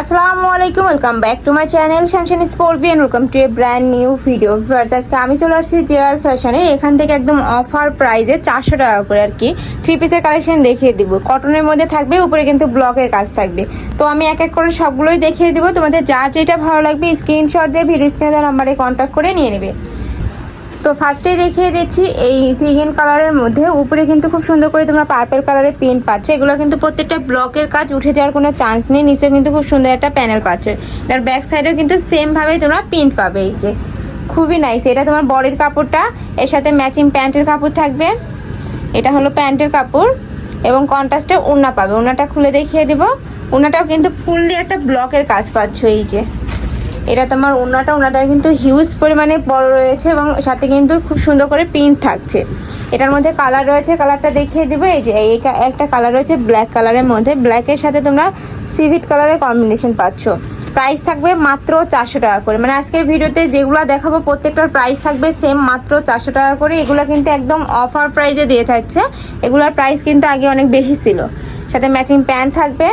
আসসালামু আলাইকুম welcome back to my channel শানশান স্পোর্বিয়ান welcome to a brand new video first আজকে আমি চলে আসছি জেআর ফ্যাশনে এখান থেকে একদম অফার প্রাইজে চারশো টাকা করে আর কি। থ্রি পিসের কালেকশন দেখিয়ে দিব। কটনের মধ্যে থাকবে, উপরে কিন্তু ব্লকের কাজ থাকবে। তো আমি এক এক করে সবগুলোই দেখিয়ে দিব। তোমাদের যার যেটা ভালো লাগবে স্ক্রিনশট দিয়ে ভিডিও স্ক্রিনে নাম্বারে কন্ট্যাক্ট করে নিয়ে নেবে। তো ফার্স্টেই দেখিয়ে দিচ্ছি, এই সিগিন কালারের মধ্যে। উপরে কিন্তু খুব সুন্দর করে তোমরা পার্পল কালারের প্রিন্ট পাচ্ছ। এগুলো কিন্তু প্রত্যেকটা ব্লকের কাজ, উঠে যাওয়ার কোনো চান্স নেই। নিচেও কিন্তু খুব সুন্দর একটা প্যানেল পাচ্ছ। এটার ব্যাক সাইডেও কিন্তু সেমভাবেই তোমরা প্রিন্ট পাবে। এই যে, খুবই নাইস এটা তোমার বডির কাপড়টা। এর সাথে ম্যাচিং প্যান্টের কাপড় থাকবে। এটা হলো প্যান্টের কাপড়। এবং কন্ট্রাস্টে ওড়না পাবে। ওড়নাটা খুলে দেখিয়ে দেবো। ওড়নাটাও কিন্তু ফুললি একটা ব্লকের কাজ পাচ্ছ। এই যে এটা তোমার ওড়নাটা ওড়নাটা কিন্তু হিউজ পরিমাণে বড় রয়েছে এবং সাথে কিন্তু খুব সুন্দর করে প্রিন্ট থাকছে। এটার মধ্যে কালার রয়েছে কালারটা দেখিয়ে দিব। এই যে একটা কালার রয়েছে ব্ল্যাক কালারের মধ্যে। ব্ল্যাকের সাথে তোমরা সিভিট কালারের কম্বিনেশন পাচ্ছ। প্রাইস থাকবে মাত্র চারশো টাকা করে। মানে আজকের ভিডিওতে যেগুলো দেখাবো প্রত্যেকটার প্রাইস থাকবে সেম মাত্র চারশো টাকা করে। এগুলো কিন্তু একদম অফার প্রাইজে দিয়ে থাকছে। এগুলোর প্রাইস কিন্তু আগে অনেক বেশি ছিল। সাথে ম্যাচিং প্যান্ট থাকবে।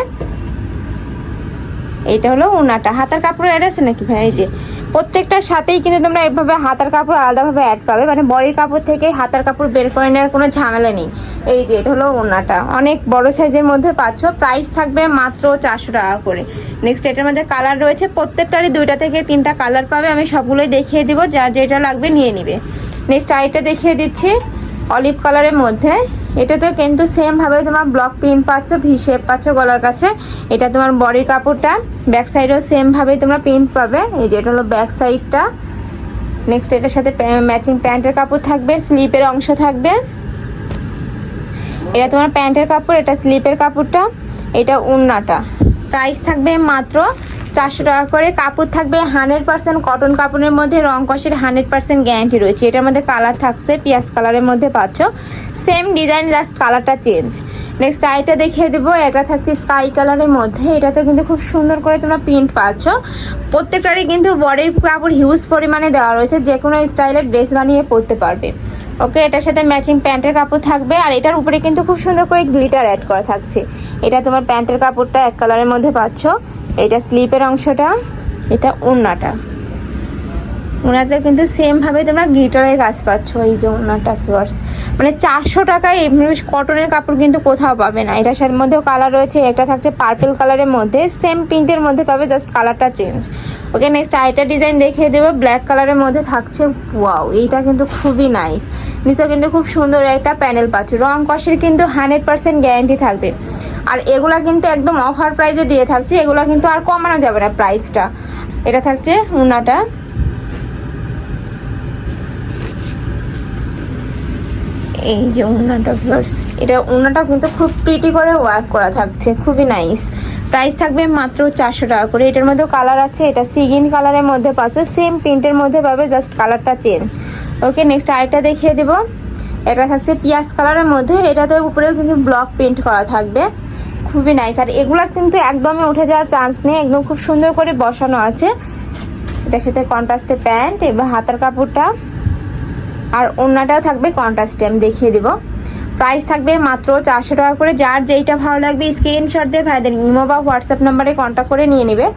এইটা হলো উনাটা হাতার কাপড় অ্যাড আছে নাকি ভাই? যে প্রত্যেকটার সাথেই কিন্তু তোমরা এভাবে হাতার কাপড় আলাদাভাবে অ্যাড পাবে। মানে বডির কাপড় থেকে হাতার কাপড় বের করে নেওয়ার কোনো ঝামেলা নেই। এই যে, এটা হলো ওনাটা। অনেক বড় সাইজের মধ্যে পাচ্ছ। প্রাইস থাকবে মাত্র চারশো টাকা করে। নেক্সট এটার মধ্যে কালার রয়েছে। প্রত্যেকটারই দুইটা থেকে তিনটা কালার পাবে। আমি সবগুলোই দেখিয়ে দিব। যা যেটা লাগবে নিয়ে নিবে। নেক্সট আইটা দেখিয়ে দিচ্ছি। অলিভ কালারের মধ্যে। এটাতে কিন্তু সেম ভাবে তোমার ব্লক প্রিন্ট পাচ্ছ ভি শেপ পাচ্ছ গলার কাছে। এটা তোমার বডির কাপড়টা ব্যাক সাইডেও সেম ভাবে তোমরা প্রিন্ট পাবে। এই যে এটা হলো ব্যাক সাইডটা নেক্সট এটার সাথে ম্যাচিং প্যান্টের কাপড় থাকবে স্লিপের অংশ থাকবে। এটা তোমার প্যান্টের কাপড়, এটা স্লিপের কাপড়টা, এটা উন্নাটা। প্রাইস থাকবে মাত্র চারশো টাকা করে। কাপড় থাকবে হান্ড্রেড পার্সেন্ট কটন কাপড়ের মধ্যে রং কষের হান্ড্রেড পার্সেন্ট গ্যারান্টি রয়েছে। এটার মধ্যে কালার থাকছে, পিঁয়াজ কালারের মধ্যে পাচ্ছ। সেম ডিজাইন জাস্ট কালারটা চেঞ্জ নেক্সট আইটা দেখিয়ে দেবো একটা থাকছে স্কাই কালারের মধ্যে। এটাতে কিন্তু খুব সুন্দর করে তোমরা প্রিন্ট পাচ্ছ। প্রত্যেকটারই কিন্তু বডির কাপড় হিউজ পরিমাণে দেওয়া রয়েছে। যে কোনো স্টাইলের ড্রেস বানিয়ে পরতে পারবে। ওকে এটার সাথে ম্যাচিং প্যান্টের কাপড় থাকবে। আর এটার উপরে কিন্তু খুব সুন্দর করে গ্লিটার অ্যাড করা থাকছে। এটা তোমার প্যান্টের কাপড়টা এক কালারের মধ্যে পাচ্ছ। এটা স্লিপের অংশটা এটা ওড়নাটা। ওনাতে কিন্তু সেম ভাবে তোমরা গিটারের কাজ পাচ্ছ, এই যে ওনাটা ফিওয়ার্স মানে চারশো টাকায় এমনি কটনের কাপড় কিন্তু কোথাও পাবে না। এটার সাথে মধ্যেও কালার রয়েছে, একটা থাকছে পার্পল কালারের মধ্যে সেম প্রিন্টের মধ্যে পাবে জাস্ট কালারটা চেঞ্জ ওকে নেক্সট আইটা ডিজাইন দেখিয়ে দেবো ব্ল্যাক কালারের মধ্যে থাকছে ওয়াও এইটা কিন্তু খুবই নাইস নিচে কিন্তু খুব সুন্দর একটা প্যানেল পাচ্ছ। রং কষের কিন্তু হান্ড্রেড পার্সেন্ট গ্যারান্টি থাকবে। আর এগুলা কিন্তু একদম অফার প্রাইসে দিয়ে থাকছে, এগুলা কিন্তু আর কমানো যাবে না প্রাইসটা এটা থাকছে উনাটা এই যে ওড়নাটা ভিউয়ার্স এটা ওড়নাটাও কিন্তু খুব প্রিটি করে ওয়ার্ক করা থাকছে, খুবই নাইস প্রাইস থাকবে মাত্র চারশো টাকা করে। এটার মধ্যেও কালার আছে, এটা সিগিন কালারের মধ্যে পাচ্ছে সেম প্রিন্টের মধ্যে পাবে জাস্ট কালারটা চেঞ্জ ওকে নেক্সট আরেকটা দেখিয়ে দেবো। এটা থাকছে পিঁয়াজ কালারের মধ্যে এটাতে উপরেও কিন্তু ব্লক প্রিন্ট করা থাকবে। খুবই নাইস আর এগুলা কিন্তু একদমই উঠে যাওয়ার চান্স নেই, একদম খুব সুন্দর করে বসানো আছে। এটার সাথে কন্ট্রাস্টে প্যান্ট এবং হাতার কাপড়টা। আর অন্যটাও থাকবে কন্ট্রাস্টে আমি দেখিয়ে দেবো। প্রাইস থাকবে মাত্র চারশো টাকা করে, যার যেইটা ভালো লাগবে স্ক্রিনশট দিয়ে ভাইদের ইমো বা হোয়াটসঅ্যাপ নাম্বারে কন্ট্যাক্ট করে নিয়ে নেবে।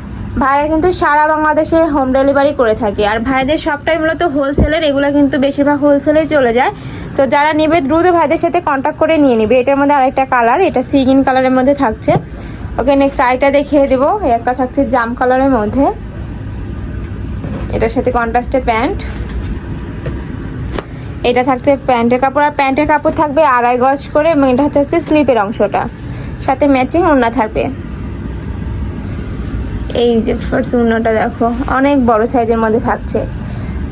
ভাইরা কিন্তু সারা বাংলাদেশে হোম ডেলিভারি করে থাকে। আর ভাইদের সবটাই মূলত হোলসেলের এগুলো কিন্তু বেশিরভাগ হোলসেলেই চলে যায়। তো যারা নেবে, দ্রুত ভাইদের সাথে কন্ট্যাক্ট করে নিয়ে নেবে। এটার মধ্যে আরেকটা কালার এটা সিগিন কালারের মধ্যে থাকছে। ওকে নেক্সট আরেকটা দেখিয়ে দেবো। একটা থাকছে জাম কালারের মধ্যে। এটার সাথে কন্ট্রাস্টে প্যান্ট। এটা থাকছে প্যান্টের কাপড়, আর প্যান্টের কাপড় থাকবে আড়াই গজ করে, এবং এটা থাকছে স্লিপের অংশটা। সাথে ম্যাচিং ওড়না থাকবে। এই যে ফার্স্ট ওড়নাটা দেখো, অনেক বড় সাইজের মধ্যে থাকছে।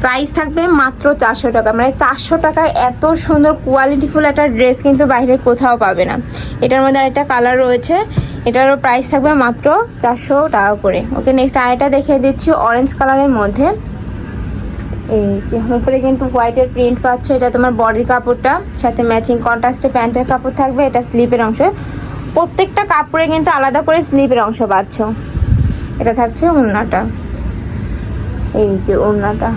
প্রাইস থাকবে মাত্র চারশো টাকা মানে চারশো টাকায় এত সুন্দর কোয়ালিটিফুল একটা ড্রেস কিন্তু বাইরে কোথাও পাবে না। এটার মধ্যে আরেকটা কালার রয়েছে, এটারও প্রাইস থাকবে মাত্র চারশো টাকা করে। ওকে নেক্সট আরেকটা দেখিয়ে দিচ্ছি অরেঞ্জ কালারের মধ্যে। এই যে উপরে কিন্তু হোয়াইটের প্রিন্ট পাচ্ছ, এটা তোমার বডির কাপড়টা, সাথে ম্যাচিং কন্ট্রাস্টে প্যান্টের কাপড় থাকবে, এটা স্লিপের অংশ। প্রত্যেকটা কাপড়ে কিন্তু আলাদা করে স্লিপের অংশ পাচ্ছ। এটা থাকছে ওড়নাটা। এই যে ওড়নাটা।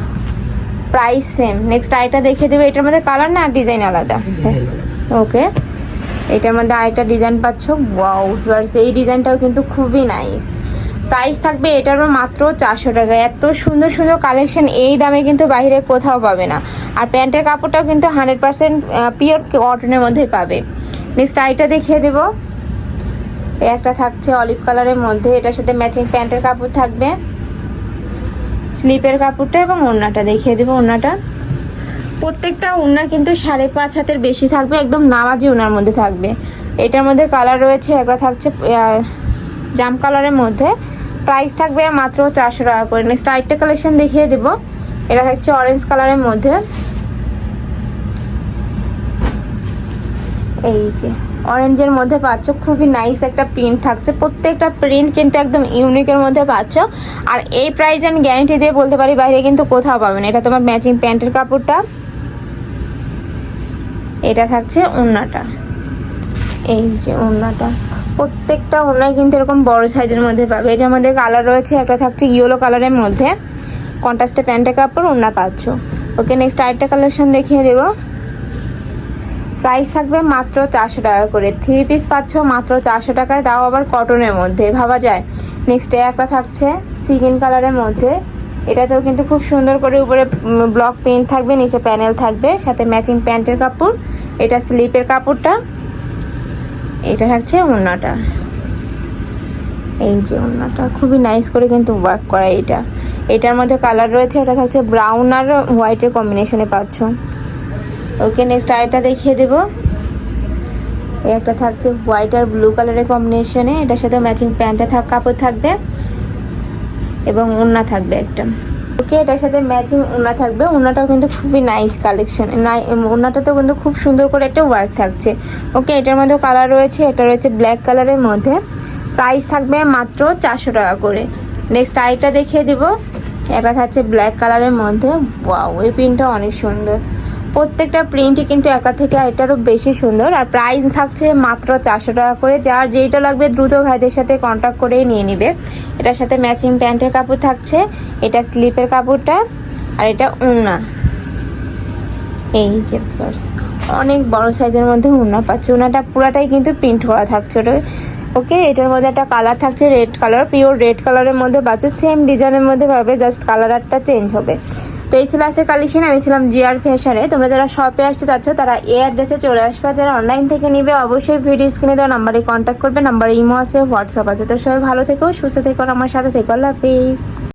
প্রাইস সেম নেক্সট আইটা দেখিয়ে দেবে, এটার মধ্যে কালার না ডিজাইন আলাদা? ওকে এটার মধ্যে আরেকটা ডিজাইন পাচ্ছ। ওয়াও এই ডিজাইনটাও কিন্তু খুবই নাইস প্রাইস থাকবে এটারও মাত্র চারশো টাকা। এত সুন্দর সুন্দর কালেকশন এই দামে কিন্তু বাইরে কোথাও পাবে না। আর প্যান্টের কাপড়টাও কিন্তু হান্ড্রেড পার্সেন্ট পিওর কটনের মধ্যে পাবে। নেক্সট আইটা দেখিয়ে দেবো। একটা থাকছে অলিভ কালারের মধ্যে। এটার সাথে ম্যাচিং প্যান্টের কাপড় থাকবে। স্লিপের কাপড়টা এবং ওড়নাটা দেখিয়ে দেবো ওড়নাটা। প্রত্যেকটা ওড়না কিন্তু সাড়ে পাঁচ হাতের বেশি থাকবে, একদম নামাজি ওনার মধ্যে থাকবে। এটার মধ্যে কালার রয়েছে, একটা থাকছে জাম কালারের মধ্যে। প্রাইস থাকবে মাত্র চারশো টাকা করে। নেক্সট আরেকটা কালেকশন দেখিয়ে দেবো। এটা থাকছে অরেঞ্জ কালারের মধ্যে। এই যে অরেঞ্জের মধ্যে পাচ্ছ, খুবই নাইস একটা প্রিন্ট থাকছে। প্রত্যেকটা প্রিন্ট কিন্তু একদম ইউনিকের মধ্যে পাচ্ছ। আর এই প্রাইস আমি গ্যারেন্টি দিয়ে বলতে পারি, বাইরে কিন্তু কোথাও পাবেন এটা তোমার ম্যাচিং প্যান্টের কাপড়টা। এটা থাকছে ওড়নাটা এই যে ওড়নাটা। প্রত্যেকটা ওড়নায় কিন্তু এরকম বড় সাইজের মধ্যে পাবে। এটার মধ্যে কালার রয়েছে, একটা থাকছে ইয়েলো কালারের মধ্যে। কন্ট্রাস্টে প্যান্টের কাপড়, ওড়না পাচ্ছ। ওকে নেক্সট আরেকটা কালেকশন দেখিয়ে দেবো। প্রাইস থাকবে মাত্র চারশো টাকা করে। থ্রি পিস পাচ্ছ মাত্র চারশো টাকায়, তাও আবার কটনের মধ্যে, ভাবা যায়। নেক্সট একটা থাকছে সিগিন কালারের মধ্যে। এটাতেও কিন্তু খুব সুন্দর করে উপরে ব্লক পেন্ট থাকবে, নিচে প্যানেল থাকবে, সাথে ম্যাচিং প্যান্টের কাপড়। এটা স্লিপের কাপড়টা। এটা থাকছে ওড়নাটা। এই যে ওড়নাটা, খুবই নাইস করে কিন্তু ওয়ার্ক করা এটা। এটার মধ্যে কালার রয়েছে এটা থাকছে ব্রাউন আর হোয়াইটের কম্বিনেশনে পাচ্ছ। ওকে নেক্সট আরেকটা দেখিয়ে দেবো। এই একটা থাকছে হোয়াইট আর ব্লু কালারের কম্বিনেশনে এটার সাথে ম্যাচিং প্যান্টটা থাক, কাপড় থাকবে এবং ওড়না থাকবে একটা। ওকে, এটার সাথে ম্যাচিং ওনা থাকবে। ওড়নাটাও কিন্তু খুবই নাইস কালেকশন নাই ওড়নাটাতেও কিন্তু খুব সুন্দর করে একটা ওয়ার্ক থাকছে। ওকে, এটার মধ্যে কালার রয়েছে, এটা রয়েছে ব্ল্যাক কালারের মধ্যে। প্রাইস থাকবে মাত্র চারশো টাকা করে। নেক্সট আইটা দেখিয়ে দিব। এটা থাকছে ব্ল্যাক কালারের মধ্যে। ওয়াও এই প্রিন্টটা অনেক সুন্দর। প্রত্যেকটা প্রিন্টই কিন্তু একটা থেকে এটারও বেশি সুন্দর। আর প্রাইস থাকছে মাত্র চারশো টাকা করে। যার যেইটা লাগবে দ্রুত ভাইদের সাথে কন্ট্যাক্ট করেই নিয়ে নিবে। এটার সাথে ম্যাচিং প্যান্টের কাপড় থাকছে। এটা স্লিপের কাপড়টা আর এটা উন্না এই যে ফার্স অনেক বড় সাইজের মধ্যে উনা পাচ্ছে। উনাটা পুরাটাই কিন্তু প্রিন্ট করা থাকছে ওটা। ওকে, এটার মধ্যে একটা কালার থাকছে রেড কালার পিওর রেড কালারের মধ্যে পাচ্ছে। সেম ডিজাইনের মধ্যে পাবে জাস্ট কালার কালারটা চেঞ্জ হবে। তো এই ছিল আজকে কালেকশন আমি ছিলাম জিআর ফ্যাশনে তোমরা যারা শপে আসতে চাচ্ছ, তারা এই অ্যাড্রেসে চলে আসবে। যারা অনলাইন থেকে নিবে, অবশ্যই ভিডিও স্ক্রিনে দেওয়া নাম্বারে কন্ট্যাক্ট করবে। নাম্বারে ইমো আছে হোয়াটসঅ্যাপ আছে। তো সবাই ভালো থেকো, সুস্থ থেকো আমার সাথে থেকো। আল্লাহ হাফিজ।